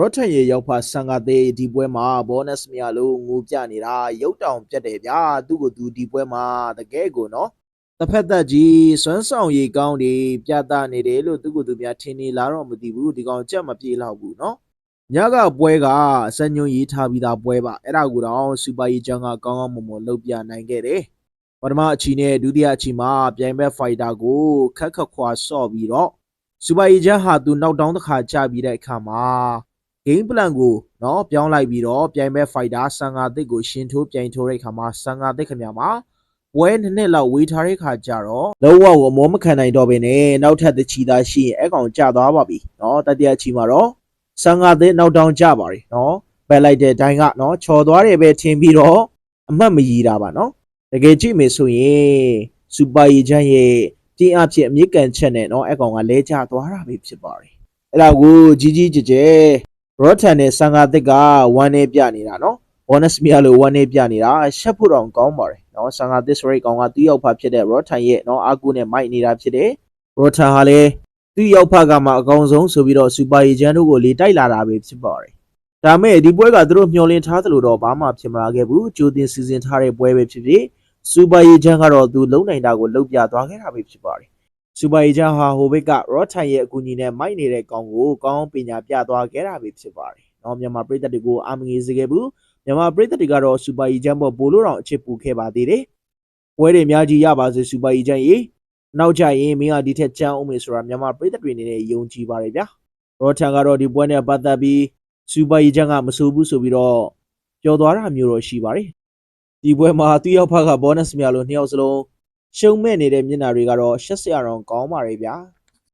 ရော့ထန်ရဲ့ရောက်ဖဆန်ကသေးဒီပွဲမှာဘောနက်စ်မြလို့ငိုပြနေတာရုပ်တောင်ပြတ်တယ်ဗျာသူ့ကိုသူဒီပွဲမှာတကယ်ကိုနော်တစ်ဖက်သက်ကြီးစွမ်းဆောင်ရည်ကောင်းတွေပြသနေတယ်လို့သူ့ကိုသူများထင်နေလားတော့မသိဘူးဒီကောင်ကြက်မပြေတော့ဘူးနော်ညကပွဲကစံညွန်ရေးထားပြီးသားပွဲပါအဲ့ဒါကိုတော့စူပါရီချန်ကကောင်းကောင်းမွန်မွန်လုပ်ပြနိုင်ခဲ့တယ်ပထမအချီနဲ့ဒုတိယအချီမှာပြိုင်ဘက်ဖိုက်တာကိုခက်ခက်ခွာဆော့ပြီးတော့စူပါရီချန်ဟာသူနောက်တောင်းတစ်ခါကြာပြီးတဲ့အခါမှာ game plan ကိုနော်ပြောင်းလိုက်ပြီးတော့ပြိုင်မဲ့ fighter ဆန်ငါသစ်ကိုရှင်ထိုးပြိုင်ထိုးတဲ့အခါမှာဆန်ငါသစ်ခင်ဗျာမှာပွဲနှစ်နှစ်လောက်ဝေးထားတဲ့ခါကျတော့လုံးဝအမောမခံနိုင်တော့ဘဲနဲ့နောက်ထပ်တချီသားရှိရင်အကောင်ကျသွားပါပြီနော်တတိယချီမှာတော့ဆန်ငါသစ်နောက်တောင်ကျပါတယ်နော်ပက်လိုက်တဲ့ဒိုင်းကနော်ချော်သွားတယ်ပဲထင်ပြီးတော့အမှတ်မရတာပါနော်တကယ်ကြည့်မယ်ဆိုရင်စူပါရီချန်ရဲ့တင်းအဖြစ်အမြင့်ကန်ချက်နဲ့နော်အကောင်ကလဲကျသွားတာပဲဖြစ်ပါတယ်အဲ့ဒါကိုကြီးကြီးကျယ်ကျယ် ရော့ထန်နဲ့ဆန်ကာတစ်ကဝမ်းနေပြနေတာနော်ဘောနက်စ်မီယာလိုဝမ်းနေပြနေတာရှက်ဖို့တော့ကောင်းပါတယ်နော်ဆန်ကာတစ်စရိတ်ကောင်ကသူ့ရောက်ဖဖြစ်တဲ့ရော့ထန်ရဲ့နော်အာကူနဲ့မိုက်နေတာဖြစ်တယ်ရော့ထန်ဟာလည်းသူ့ရောက်ဖကမှအကောင်ဆုံးဆိုပြီးတော့စူပါရီဂျန်တို့ကိုလေတိုက်လာတာပဲဖြစ်ပါတယ်ဒါမဲ့ဒီပွဲကသူတို့မျှော်လင့်ထားသလိုတော့ဘာမှဖြစ်မလာခဲ့ဘူးကြိုတင်စီစဉ်ထားတဲ့ပွဲပဲဖြစ်ဖြစ်စူပါရီဂျန်ကတော့သူလုံနိုင်တာကိုလှုပ်ပြသွားခဲ့တာပဲဖြစ်ပါတယ် စူပါရီဂျန်ဟာဟိုဘက်ကရော့ထိုင်ရဲ့အကူအညီနဲ့မိုက်နေတဲ့ကောင်ကိုကောင်းပညာပြသွားခဲ့တာပဲဖြစ်ပါတယ်။နော်မြန်မာပြည်သက်တွေကိုအာမငေစေခဲ့ဘူး။မြန်မာပြည်သက်တွေကတော့စူပါရီဂျန်ပေါ်ပိုလို့တော့အချစ်ပူခဲ့ပါသေးတယ်။ပွဲတွေအများကြီးရပါစေစူပါရီဂျန်ရေ။နောက်ကြရင်မင်းကဒီထက်ကြမ်းအောင်မယ်ဆိုတာမြန်မာပြည်သက်တွေအနေနဲ့ယုံကြည်ပါတယ်ဗျာ။ရော့ထန်ကတော့ဒီပွဲနဲ့ပတ်သက်ပြီးစူပါရီဂျန်ကမဆိုးဘူးဆိုပြီးတော့ပြောသွားတာမျိုးတော့ရှိပါတယ်။ဒီပွဲမှာသူ့ရောက်ဖကဘောနက်စ်များလို့နှစ်ယောက်စလုံး ရှုံမဲ့နေတဲ့မျက်နှာတွေကတော့ရှက်စရာတော့ကောင်းပါရဲ့ဗျာ။